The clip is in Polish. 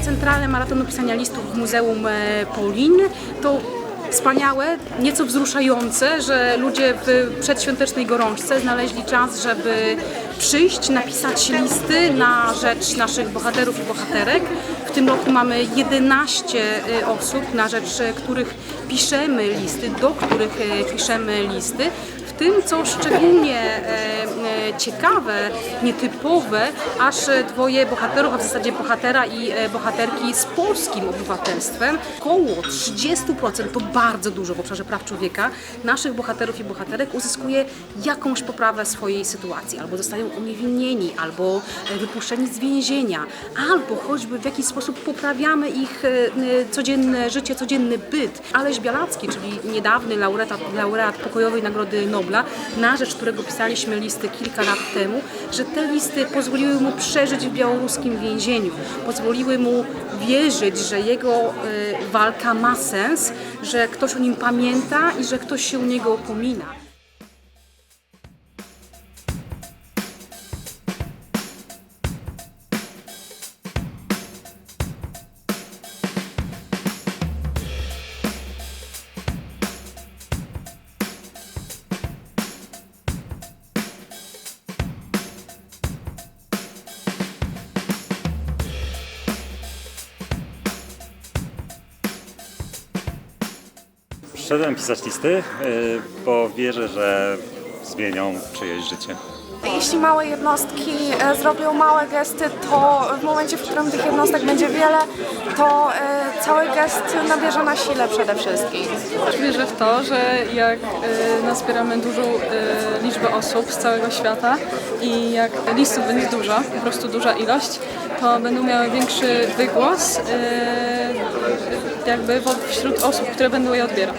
Centralne Maratonu Pisania Listów w Muzeum e, Paulin to wspaniałe, nieco wzruszające, że ludzie w przedświątecznej gorączce znaleźli czas, żeby przyjść, napisać listy na rzecz naszych bohaterów i bohaterek. W tym roku mamy 11 y, osób, na rzecz y, których piszemy listy, do których y, piszemy listy. W tym, co szczególnie e, e, ciekawe, nietypowe, aż e, dwoje bohaterów, a w zasadzie bohatera i e, bohaterki z polskim obywatelstwem, około 30%, to bardzo dużo w obszarze praw człowieka, naszych bohaterów i bohaterek uzyskuje jakąś poprawę swojej sytuacji, albo zostają uniewinnieni, albo e, wypuszczeni z więzienia, albo choćby w jakiś sposób poprawiamy ich e, e, codzienne życie, codzienny byt. Aleś Bialacki, czyli niedawny laureat, laureat pokojowej Nagrody Nobla, na rzecz którego pisaliśmy listy kilka lat temu, że te listy pozwoliły mu przeżyć w białoruskim więzieniu, pozwoliły mu wierzyć, że jego e, walka ma sens, że ktoś o nim pamięta i że ktoś się o niego upomina. Przyszedłem pisać listy, y, bo wierzę, że zmienią czyjeś życie. Jeśli małe jednostki e, zrobią małe gesty, to w momencie, w którym tych jednostek będzie wiele, to e, cały gest nabierze na sile przede wszystkim. Wierzę w to, że jak y, nazbieramy dużą liczbę osób z całego świata i jak listów będzie dużo, po prostu duża ilość, to będą miały większy wygłos jakby wśród osób, które będą je odbierać.